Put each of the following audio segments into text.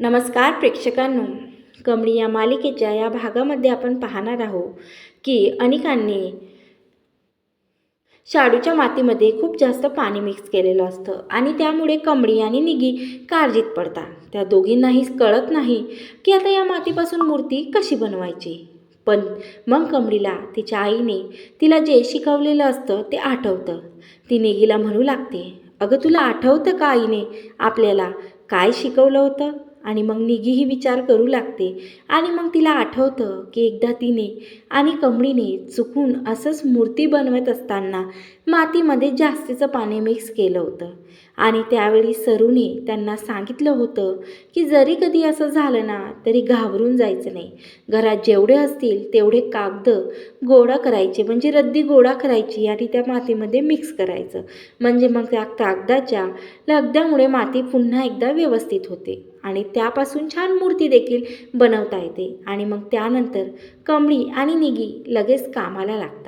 नमस्कार प्रेक्षकांनो. कमळी या मालिकेच्या या भागामध्ये आपण पाहणार आहोत की अनेकांनी शाडूच्या मातीमध्ये खूप जास्त पाणी मिक्स केलेलं असतं आणि त्यामुळे कमळी आणि निगी काळजीत पडतात. त्या दोघींनाही कळत नाही की आता या मातीपासून मूर्ती कशी बनवायची. पण मग कमळीला तिच्या आईने तिला जे शिकवलेलं असतं ते आठवतं. ती निगीला म्हणू लागते अगं तुला आठवतं का आईने आपल्याला काय शिकवलं होतं? आणि मग निघीही विचार करू लागते. आणि मग तिला आठवतं की एकदा तिने आणि कमळीने चुकून असंच मूर्ती बनवत असताना मातीमध्ये जास्तीचं पाणी मिक्स केलं होतं. आणि त्यावेळी सरूने त्यांना सांगितलं होतं की जरी कधी असं झालं ना तरी घाबरून जायचं नाही. घरात जेवढे असतील तेवढे कागद गोळा करायचे म्हणजे रद्दी गोळा करायची आणि त्या मातीमध्ये मिक्स करायचं. म्हणजे मग त्या कागदाच्या लगद्यामुळे माती पुन्हा एकदा व्यवस्थित होते. आणि त्यापासून छान मूर्ती देखील बनवता येते. आणि मग त्यानंतर कमळी आणि निगी लगेच कामाला लागतात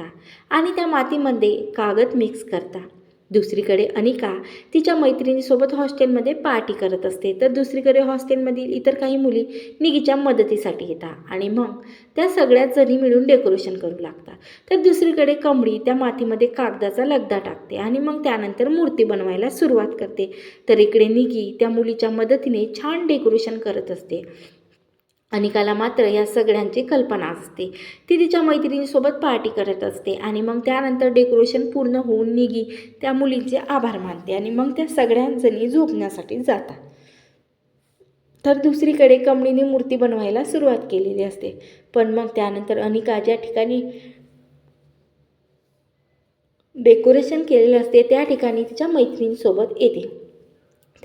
आणि त्या मातीमध्ये कागद मिक्स करतात दुसरीकडे अनिका तिच्या मैत्रिणीसोबत हॉस्टेलमध्ये पार्टी करत असते. तर दुसरीकडे हॉस्टेलमधील इतर काही मुली निगीच्या मदतीसाठी येतात आणि मग त्या सगळ्या जणी मिळून डेकोरेशन करू लागतात. तर दुसरीकडे कमळी त्या मातीमध्ये कागदाचा लगदा टाकते आणि मग त्यानंतर मूर्ती बनवायला सुरुवात करते. तर इकडे निगी त्या मुलीच्या मदतीने छान डेकोरेशन करत असते. अनिकाला मात्र या सगळ्यांची कल्पना असते. ती तिच्या मैत्रिणीसोबत पार्टी करत असते आणि मग त्यानंतर डेकोरेशन पूर्ण होऊन निघी. त्या मुलींचे आभार मानते आणि मग त्या सगळ्यांजणी झोपण्यासाठी जातात. तर दुसरीकडे कमळीने मूर्ती बनवायला सुरुवात केलेली असते. पण मग त्यानंतर अनिका ज्या ठिकाणी डेकोरेशन केलेलं असते त्या ठिकाणी तिच्या मैत्रिणीसोबत येते.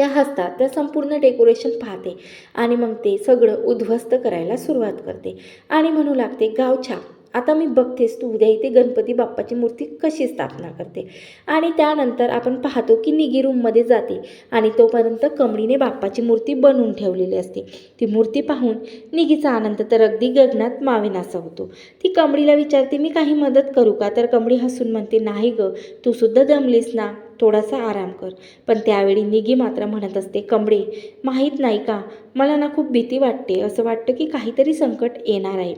त्या हसतात. त्या संपूर्ण डेकोरेशन पाहते. आणि मग ते सगळं उद्ध्वस्त करायला सुरुवात करते. आणि म्हणू लागते गावछा आता मी बघतेस तू उद्या इथे गणपती बाप्पाची मूर्ती कशी स्थापना करते. आणि त्यानंतर आपण पाहतो की निगी रूममध्ये जाते आणि तोपर्यंत कमळीने बाप्पाची मूर्ती बनवून ठेवलेली असते. ती मूर्ती पाहून निगीचा आनंद तर अगदी गगनात मावेनासा होतो. ती कमळीला विचारते मी काही मदत करू का? तर कमळी हसून म्हणते नाही गं तू सुद्धा दमलीस ना थोडासा आराम कर. पण त्यावेळी निगी मात्र म्हणत असते कमळे माहीत नाही का मला ना खूप भीती वाटते. असं वाटतं की काहीतरी संकट येणार आहे.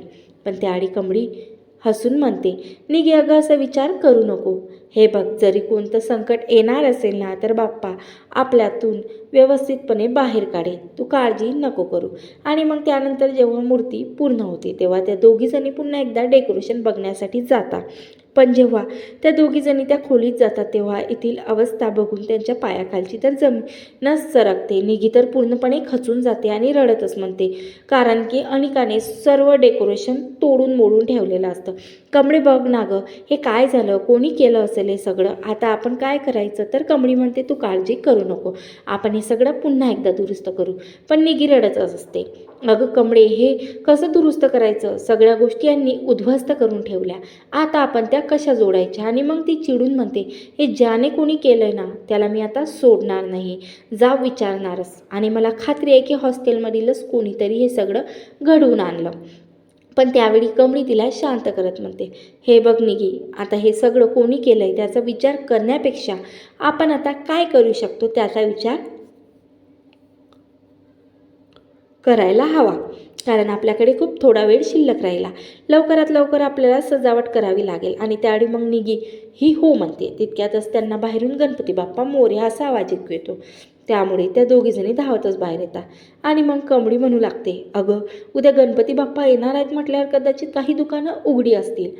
पण त्यावेळी कमळी हसून म्हणते निघे अगं असा विचार करू नको. हे बघ जरी कोणतं संकट येणार असेल ना तर बाप्पा आपल्यातून व्यवस्थितपणे बाहेर काढेल तू काळजी नको करू. आणि मग त्यानंतर जेव्हा मूर्ती पूर्ण होते तेव्हा त्या दोघीजणी पुन्हा एकदा डेकोरेशन बघण्यासाठी जातात पण जेव्हा त्या दोघीजणी त्या खोलीत जातात तेव्हा येथील अवस्था बघून त्यांच्या पायाखालची तर जमीनच सरकते. निगी तर पूर्णपणे खचून जाते आणि रडतच म्हणते. कारण की अनिकाने सर्व डेकोरेशन तोडून मोडून ठेवलेलं असतं. कमळे बघ ना गं हे काय झालं? कोणी केलं असेल हे सगळं? आता आपण काय करायचं? तर कमळी म्हणते तू काळजी करू नको. आपण हे सगळं पुन्हा एकदा दुरुस्त करू. पण निगी रडतच असते. अगं कमळे हे कसं दुरुस्त करायचं? सगळ्या गोष्टी यांनी उद्ध्वस्त करून ठेवल्या. आता आपण त्या कशा जोडायच्या? आणि मग ती चिडून म्हणते हे ज्याने कोणी केलं ना त्याला मी आता सोडणार नाही. जा विचारणारच. आणि मला खात्री आहे की हॉस्टेलमधीलच कोणीतरी हे सगळं घडवून आणलं. पण त्यावेळी कमळी तिला शांत करत म्हणते हे बघ निघी आता हे सगळं कोणी केलं आहे त्याचा विचार करण्यापेक्षा आपण आता काय करू शकतो त्याचा विचार? करायला हवा. कारण आपल्याकडे खूप थोडा वेळ शिल्लक राहिला. लवकरात लवकर आपल्याला सजावट करावी लागेल आणि त्यावेळी मग निगी ही हो म्हणते. तितक्यातच त्यांना बाहेरून गणपती बाप्पा मोर्या असा आवाज ऐकू येतो. त्यामुळे त्या दोघीजणी धावतच बाहेर येतात. आणि मग कमळी म्हणू लागते अगं उद्या गणपती बाप्पा येणार आहेत म्हटल्यावर कदाचित काही दुकानं उघडी असतील.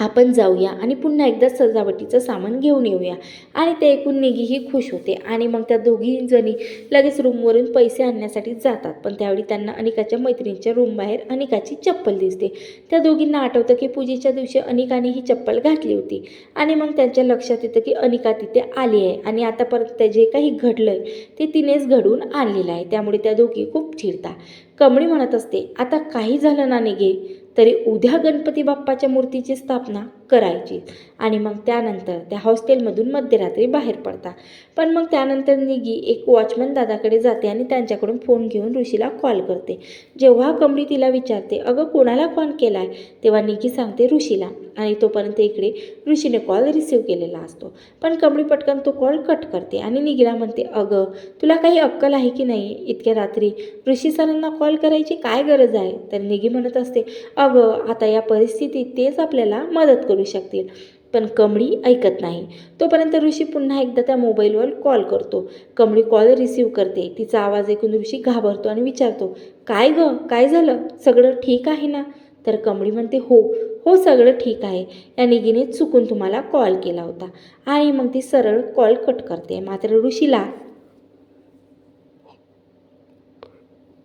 आपण जाऊया आणि पुन्हा एकदा सजावटीचं सामान घेऊन येऊया. आणि ते ऐकून निघीही खुश होते आणि मग त्या दोघी जणी लगेच रूमवरून पैसे आणण्यासाठी जातात. पण त्यावेळी त्यांना अनिकाच्या मैत्रिणीच्या रूमबाहेर अनिकाची चप्पल दिसते. त्या दोघींना आठवतं की पूजेच्या दिवशी अनिकाने ही चप्पल घातली होती. आणि मग त्यांच्या लक्षात येतं की अनिका तिथे आली आहे आणि आतापर्यंत ते जे काही घडलं आहे ते तिनेच घडवून आणलेलं आहे. त्यामुळे त्या दोघी खूप चिडतात. कमळी म्हणत असते आता काही झालं ना निघे. तरी उद्या गणपती बाप्पाच्या मूर्तीची स्थापना करायची. आणि मग त्यानंतर त्या हॉस्टेलमधून मध्यरात्री बाहेर पडता. पण मग त्यानंतर निगी एक वॉचमन दादाकडे जाते आणि त्यांच्याकडून फोन घेऊन ऋषीला कॉल करते. जेव्हा कमळी तिला विचारते अगं कोणाला कॉल केला आहे तेव्हा निगी सांगते ऋषीला. आणि तोपर्यंत इकडे ऋषीने कॉल रिसीव केलेला असतो. पण कमळी पटकन तो कॉल कट करते आणि निगीला म्हणते अगं तुला काही अक्कल आहे की नाही? इतक्या रात्री ऋषी सरांना कॉल करायची काय गरज आहे? तर निगी म्हणत असते अगं आता या परिस्थितीत तेच आपल्याला मदत करू शकतील. पण कमळी ऐकत नाही. तोपर्यंत ऋषी पुन्हा एकदा त्या मोबाईलवर कॉल करतो. कमळी कॉल रिसीव करते. तिचा आवाज ऐकून ऋषी घाबरतो आणि विचारतो काय गं? काय झालं? सगळं ठीक आहे ना? तर कमळी म्हणते हो हो सगळं ठीक आहे. या निगीने चुकून तुम्हाला कॉल केला होता. आणि मग ती सरळ कॉल कट करते. मात्र ऋषीला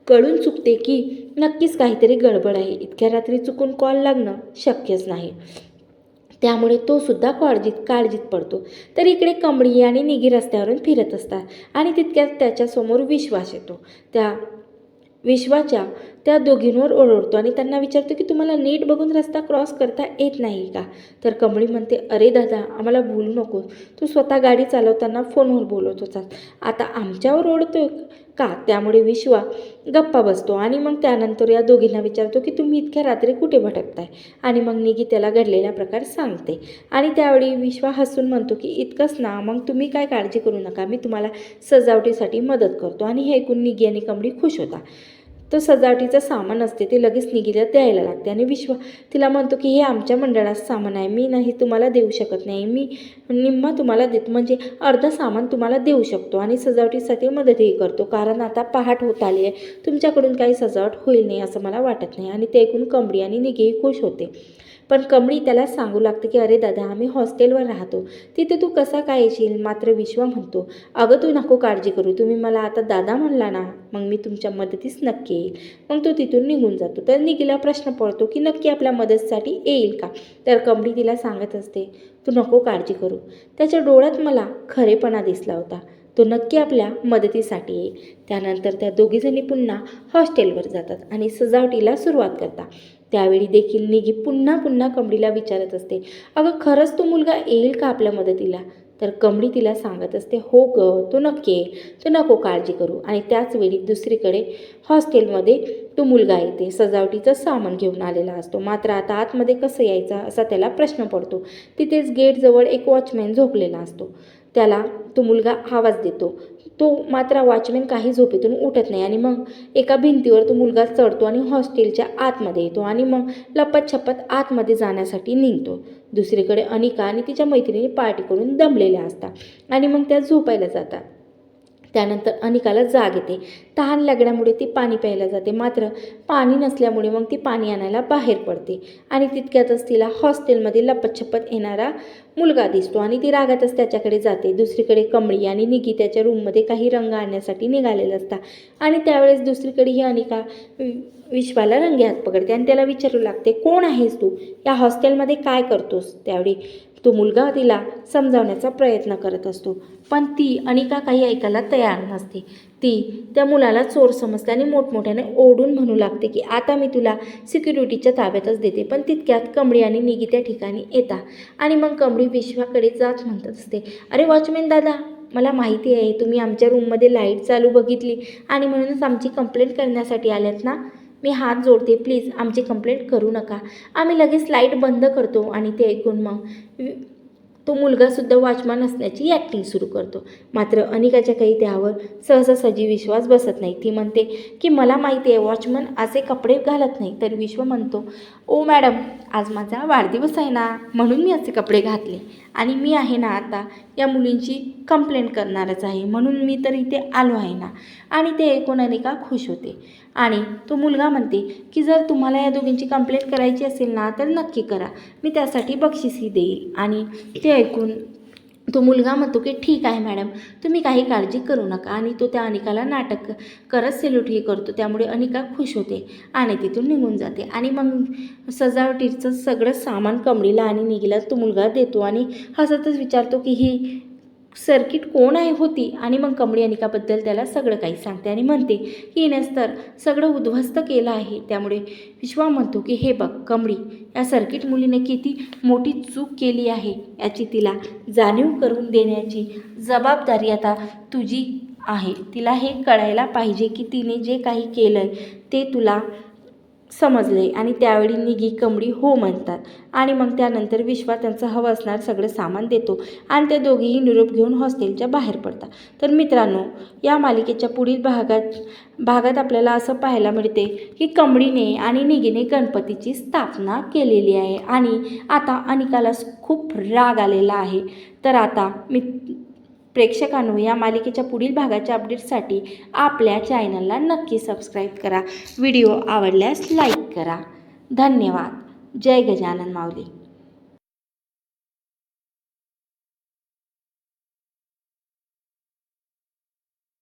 कळून चुकते की नक्कीच काहीतरी गडबड आहे. इतक्या रात्री चुकून कॉल लागणं शक्यच नाही. त्यामुळे तो सुद्धा काळजीत काळजीत पडतो. तर इकडे कमळी आणि निगी रस्त्यावरून फिरत असतात आणि तितक्यात त्याच्यासमोर विश्वास येतो. त्या विश्वाच्या त्या दोघींवर ओरडतो आणि त्यांना विचारतो की तुम्हाला नीट बघून रस्ता क्रॉस करता येत नाही का? तर कमळी म्हणते अरे दादा आम्हाला बोलू नको. तू स्वतः गाडी चालवताना फोनवर बोलत होतास. आता आमच्यावर ओढतोय का? त्यामुळे विश्वा गप्पा बसतो आणि मग त्यानंतर या दोघींना विचारतो की तुम्ही इतक्या रात्री कुठे भटकताय? आणि मग निगी त्याला घडलेला प्रकार सांगते. आणि त्यावेळी विश्वा हसून म्हणतो की इतकंच ना मग तुम्ही काय काळजी करू नका. मी तुम्हाला सजावटीसाठी मदत करतो. आणि हे ऐकून निगी आणि कमळी खुश होता. तर सजावटीचं सामान असते ते लगेच निगीला द्यायला लागते. आणि विश्व तिला म्हणतो की हे आमच्या मंडळाचं सामान आहे. मी नाही तुम्हाला देऊ शकत नाही. मी निम्मा तुम्हाला देतो. म्हणजे अर्धं सामान तुम्हाला देऊ शकतो. आणि सजावटीसाठी मदतही करतो. कारण आता पहाट होत आली आहे. तुमच्याकडून काही सजावट होईल नाही असं मला वाटत नाही. आणि ते ऐकून कमडी आणि निगेही खुश होते. पण कमळी त्याला सांगू लागते की अरे दादा आम्ही हॉस्टेलवर राहतो. तिथे तू कसा काय येशील? मात्र विश्वा म्हणतो अगं तू नको काळजी करू. तुम्ही मला आता दादा म्हणला ना मग मी तुमच्या मदतीस नक्की येईल. मग तो तिथून निघून जातो. तर निगीला प्रश्न पडतो की नक्की आपल्या मदतीसाठी येईल का? तर कमळी तिला सांगत असते तू नको काळजी करू. त्याच्या डोळ्यात मला खरेपणा दिसला होता. तो नक्की आपल्या मदतीसाठी येईल. त्यानंतर त्या दोघीजणी पुन्हा हॉस्टेलवर जातात आणि सजावटीला सुरुवात करतात. त्यावेळी देखील निगी पुन्हा पुन्हा कमडीला विचारत असते अगं खरंच तो मुलगा येईल का आपल्या मदतीला? तर कमळी तिला सांगत असते हो ग तू नक्की ये तू नको काळजी करू. आणि त्याच वेळी दुसरीकडे हॉस्टेलमध्ये तो मुलगा येते सजावटीचं सामान घेऊन आलेला असतो. मात्र आता आतमध्ये कसं यायचा असा त्याला प्रश्न पडतो. तिथेच गेटजवळ एक वॉचमॅन झोपलेला असतो. त्याला तो मुलगा आवाज देतो. तो मात्र वॉचमॅन काही झोपेतून उठत नाही आणि मग एका भिंतीवर तो मुलगा चढतो आणि हॉस्टेलच्या आतमध्ये येतो आणि मग लपतछपत आतमध्ये जाण्यासाठी निघतो. दुसरीकडे अनिका आणि तिच्या मैत्रिणी पार्टी करून दमलेल्या असतात आणि मग त्या झोपायला जातात. त्यानंतर अनिकाला जाग येते. तहान लागल्यामुळे ती पाणी प्यायला जाते. मात्र पाणी नसल्यामुळे मग ती पाणी आणायला बाहेर पडते. आणि तितक्यातच तिला हॉस्टेलमध्ये लपतछपत येणारा मुलगा दिसतो आणि ती रागातच त्याच्याकडे जाते. दुसरीकडे कमळी आणि निगी त्याच्या रूममध्ये काही रंग आणण्यासाठी निघालेले असतात आणि त्यावेळेस दुसरीकडे ही अनिका विश्वाला रंगे हात पकडते आणि त्याला विचारू लागते कोण आहेस तू? या हॉस्टेलमध्ये काय करतोस? त्यावेळी तो मुलगा तिला समजावण्याचा प्रयत्न करत असतो. पण ती अनिका काही ऐकायला तयार नसते. ती त्या मुलाला चोर समजते आणि मोठमोठ्याने ओढून म्हणू लागते की आता मी तुला सिक्युरिटीच्या ताब्यातच देते पण तितक्यात कमळी आणि निगी त्या ठिकाणी येता. आणि मग कमळी विश्वाकडे जात म्हणत असते अरे वॉचमॅन दादा मला माहिती आहे तुम्ही आमच्या रूममध्ये लाइट चालू बघितली आणि म्हणूनच आमची कंप्लेंट करण्यासाठी आल्यात ना? मी हात जोडते प्लीज आमची कंप्लेंट करू नका. आम्ही लगेच लाइट बंद करतो आणि ते ऐकून मग वि- तो मुलगासुद्धा वॉचमॅन असण्याची ॲक्टिंग सुरू करतो. मात्र अनिकाच्या काही त्यावर सहजासहजी विश्वास बसत नाही. ती म्हणते की मला माहिती आहे वॉचमन असे कपडे घालत नाही. तर विश्व म्हणतो ओ मॅडम आज माझा वाढदिवस आहे ना म्हणून मी असे कपडे घातले. आणि मी आहे ना आता या मुलींची कंप्लेंट करणारच आहे म्हणून मी तर इथे आलो आहे ना. आणि ते ऐकून अनेका खुश होते. आणि तो मुलगा म्हणते की जर तुम्हाला या दोघींची कंप्लेंट करायची असेल ना तर नक्की करा. मी त्यासाठी बक्षीसही देईल. आणि ते ऐकून तो मुलगा म्हणतो की ठीक आहे मॅडम तुम्ही काही काळजी करू नका. आणि तो त्या अनिकाला नाटक करत सेल्यूटही करतो. त्यामुळे अनिका खुश होते आणि तिथून निघून जाते. आणि मग सजावटीचं सगळं सामान कमळीला आणि निगीला तो मुलगा देतो आणि हसतच विचारतो की ही सर्किट कोण आहे होती आणि मग कमळी अनिकाबद्दल त्याला सगळं काही सांगते आणि म्हणते की हिनेच तर सगळं उद्ध्वस्त केलं आहे. त्यामुळे विश्वा म्हणतो की हे बघ कमळी या सर्किट मुलीने किती मोठी चूक केली आहे. याची तिला जाणीव करून देण्याची जबाबदारी आता तुझी आहे. तिला हे कळायला पाहिजे की तिने जे काही केलं आहे ते तुला समजले आणि त्यावेळी निघी कमळी हो म्हणतात. आणि मग त्यानंतर विश्वा त्यांचं हवं असणार सगळं सामान देतो आणि ते दोघेही निरोप घेऊन हॉस्टेलच्या बाहेर पडतात. तर मित्रांनो या मालिकेच्या पुढील भागात भागात आपल्याला असं पाहायला मिळते की कमळीने आणि निगीने गणपतीची स्थापना केलेली आहे. आणि आता अनिकाला खूप राग आलेला आहे. तर आता मी प्रेक्षकांनो या मालिकेच्या पुढील भागाच्या अपडेटसाठी आपल्या चॅनलला नक्की सबस्क्राईब करा. व्हिडिओ आवडल्यास लाईक करा. धन्यवाद. जय गजानन माऊली.